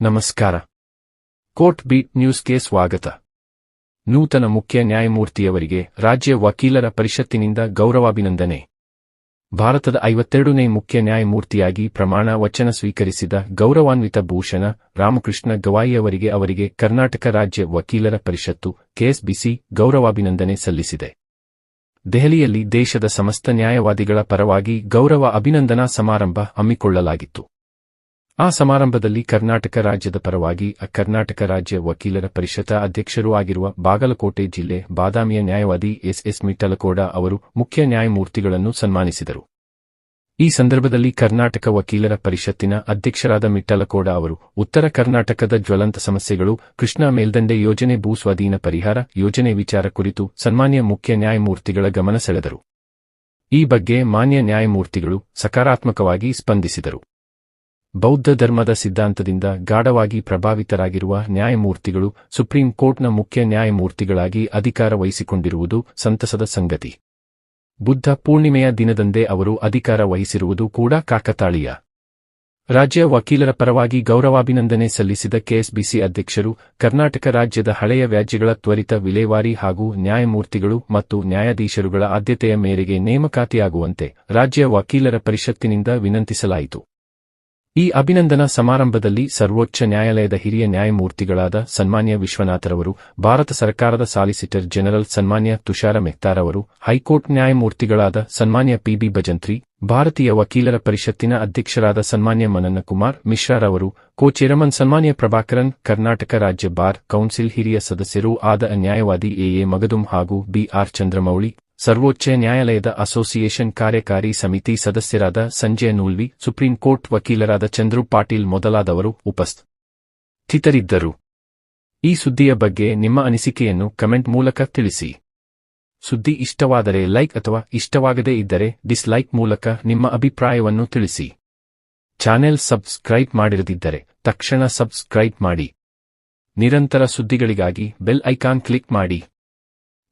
ನಮಸ್ಕಾರ. Court beet ನ್ಯೂಸ್ಗೆ ಸ್ವಾಗತ. ನೂತನ ಮುಖ್ಯ ನ್ಯಾಯಮೂರ್ತಿಯವರಿಗೆ ರಾಜ್ಯ ವಕೀಲರ ಪರಿಷತ್ತಿನಿಂದ ಗೌರವಾಭಿನಂದನೆ. ಭಾರತದ ಐವತ್ತೆರಡನೇ ಮುಖ್ಯ ನ್ಯಾಯಮೂರ್ತಿಯಾಗಿ ಪ್ರಮಾಣ ವಚನ ಸ್ವೀಕರಿಸಿದ ಗೌರವಾನ್ವಿತ ಭೂಷಣ ರಾಮಕೃಷ್ಣ ಗವಾಯಿಯವರಿಗೆ ಅವರಿಗೆ ಕರ್ನಾಟಕ ರಾಜ್ಯ ವಕೀಲರ ಪರಿಷತ್ತು ಕೆಎಸ್ಬಿಸಿ ಗೌರವಾಭಿನಂದನೆ ಸಲ್ಲಿಸಿದೆ. ದೆಹಲಿಯಲ್ಲಿ ದೇಶದ ಸಮಸ್ತ ನ್ಯಾಯವಾದಿಗಳ ಪರವಾಗಿ ಗೌರವ ಅಭಿನಂದನಾ ಸಮಾರಂಭ ಹಮ್ಮಿಕೊಳ್ಳಲಾಗಿತ್ತು. ಆ ಸಮಾರಂಭದಲ್ಲಿ ಕರ್ನಾಟಕ ರಾಜ್ಯದ ಪರವಾಗಿ ಕರ್ನಾಟಕ ರಾಜ್ಯ ವಕೀಲರ ಪರಿಷತ್ ಅಧ್ಯಕ್ಷರೂ ಆಗಿರುವ ಬಾಗಲಕೋಟೆ ಜಿಲ್ಲೆ ಬಾದಾಮಿಯ ನ್ಯಾಯವಾದಿ ಎಸ್ ಎಸ್ ಮಿಟ್ಟಲಕೋಡ ಅವರು ಮುಖ್ಯ ನ್ಯಾಯಮೂರ್ತಿಗಳನ್ನು ಸನ್ಮಾನಿಸಿದರು. ಈ ಸಂದರ್ಭದಲ್ಲಿ ಕರ್ನಾಟಕ ವಕೀಲರ ಪರಿಷತ್ತಿನ ಅಧ್ಯಕ್ಷರಾದ ಮಿಟ್ಟಲಕೋಡ ಅವರು, ಉತ್ತರ ಕರ್ನಾಟಕದ ಜ್ವಲಂತ ಸಮಸ್ಯೆಗಳು, ಕೃಷ್ಣಾ ಮೇಲ್ದಂಡೆ ಯೋಜನೆ ಭೂ ಸ್ವಾಧೀನ ಪರಿಹಾರ ಯೋಜನೆ ವಿಚಾರ ಕುರಿತು ಸನ್ಮಾನ್ಯ ಮುಖ್ಯ ನ್ಯಾಯಮೂರ್ತಿಗಳ ಗಮನ ಸೆಳೆದರು. ಈ ಬಗ್ಗೆ ಮಾನ್ಯ ನ್ಯಾಯಮೂರ್ತಿಗಳು ಸಕಾರಾತ್ಮಕವಾಗಿ ಸ್ಪಂದಿಸಿದರು. ಬೌದ್ಧ ಧರ್ಮದ ಸಿದ್ಧಾಂತದಿಂದ ಗಾಢವಾಗಿ ಪ್ರಭಾವಿತರಾಗಿರುವ ನ್ಯಾಯಮೂರ್ತಿಗಳು ಸುಪ್ರೀಂ ಕೋರ್ಟ್ನ ಮುಖ್ಯ ನ್ಯಾಯಮೂರ್ತಿಗಳಾಗಿ ಅಧಿಕಾರ ವಹಿಸಿಕೊಂಡಿರುವುದು ಸಂತಸದ ಸಂಗತಿ. ಬುದ್ಧ ಪೂರ್ಣಿಮೆಯ ದಿನದಂದೇ ಅವರು ಅಧಿಕಾರ ವಹಿಸಿರುವುದು ಕೂಡ ಕಾಕತಾಳೀಯ. ರಾಜ್ಯ ವಕೀಲರ ಪರವಾಗಿ ಗೌರವಾಭಿನಂದನೆ ಸಲ್ಲಿಸಿದ ಕೆಎಸ್ಬಿಸಿ ಅಧ್ಯಕ್ಷರು ಕರ್ನಾಟಕ ರಾಜ್ಯದ ಹಳೆಯ ವ್ಯಾಜ್ಯಗಳ ತ್ವರಿತ ವಿಲೇವಾರಿ ಹಾಗೂ ನ್ಯಾಯಮೂರ್ತಿಗಳು ಮತ್ತು ನ್ಯಾಯಾಧೀಶರುಗಳ ಆದ್ಯತೆಯ ಮೇರೆಗೆ ನೇಮಕಾತಿಯಾಗುವಂತೆ ರಾಜ್ಯ ವಕೀಲರ ಪರಿಷತ್ತಿನಿಂದ ವಿನಂತಿಸಲಾಯಿತು. ಈ ಅಭಿನಂದನಾ ಸಮಾರಂಭದಲ್ಲಿ ಸರ್ವೋಚ್ಚ ನ್ಯಾಯಾಲಯದ ಹಿರಿಯ ನ್ಯಾಯಮೂರ್ತಿಗಳಾದ ಸನ್ಮಾನ್ಯ ವಿಶ್ವನಾಥರವರು, ಭಾರತ ಸರ್ಕಾರದ ಸಾಲಿಸಿಟರ್ ಜನರಲ್ ಸನ್ಮಾನ್ಯ ತುಷಾರ ಮೆಹ್ತಾರ್ ಅವರು ಹೈಕೋರ್ಟ್ ನ್ಯಾಯಮೂರ್ತಿಗಳಾದ ಸನ್ಮಾನ್ಯ ಪಿಬಿ ಭಜಂತ್ರಿ, ಭಾರತೀಯ ವಕೀಲರ ಪರಿಷತ್ತಿನ ಅಧ್ಯಕ್ಷರಾದ ಸನ್ಮಾನ್ಯ ಮನನ್ನ ಕುಮಾರ್ ಮಿಶ್ರಾರವರು, ಕೋ ಚೇರಮನ್ ಸನ್ಮಾನ್ಯ ಪ್ರಭಾಕರನ್, ಕರ್ನಾಟಕ ರಾಜ್ಯ ಬಾರ್ ಕೌನ್ಸಿಲ್ ಹಿರಿಯ ಸದಸ್ಯರೂ ಆದ ನ್ಯಾಯವಾದಿ ಎಎ ಮಗದುಂ ಹಾಗೂ ಬಿಆರ್ ಚಂದ್ರಮೌಳಿ ಸರ್ವೋಚ್ಚ ನ್ಯಾಯಾಲಯದ ಅಸೋಸಿಯೇಷನ್ ಕಾರ್ಯಕಾರಿ ಸಮಿತಿ ಸದಸ್ಯರಾದ ಸಂಜಯ್ ನೂಲ್ವಿ, ಸುಪ್ರೀಂ ಕೋರ್ಟ್ ವಕೀಲರಾದ ಚಂದ್ರು ಪಾಟೀಲ್ ಮೊದಲಾದವರು ಉಪಸ್ಥಿತರಿದ್ದರು ಈ ಸುದ್ದಿಯ ಬಗ್ಗೆ ನಿಮ್ಮ ಅನಿಸಿಕೆಯನ್ನು ಕಮೆಂಟ್ ಮೂಲಕ ತಿಳಿಸಿ. ಸುದ್ದಿ ಇಷ್ಟವಾದರೆ ಲೈಕ್ ಅಥವಾ ಇಷ್ಟವಾಗದೇ ಇದ್ದರೆ ಡಿಸ್ಲೈಕ್ ಮೂಲಕ ನಿಮ್ಮ ಅಭಿಪ್ರಾಯವನ್ನು ತಿಳಿಸಿ. ಚಾನೆಲ್ ಸಬ್ಸ್ಕ್ರೈಬ್ ಮಾಡಿರದಿದ್ದರೆ ತಕ್ಷಣ ಸಬ್ಸ್ಕ್ರೈಬ್ ಮಾಡಿ. ನಿರಂತರ ಸುದ್ದಿಗಳಿಗಾಗಿ ಬೆಲ್ ಐಕಾನ್ ಕ್ಲಿಕ್ ಮಾಡಿ.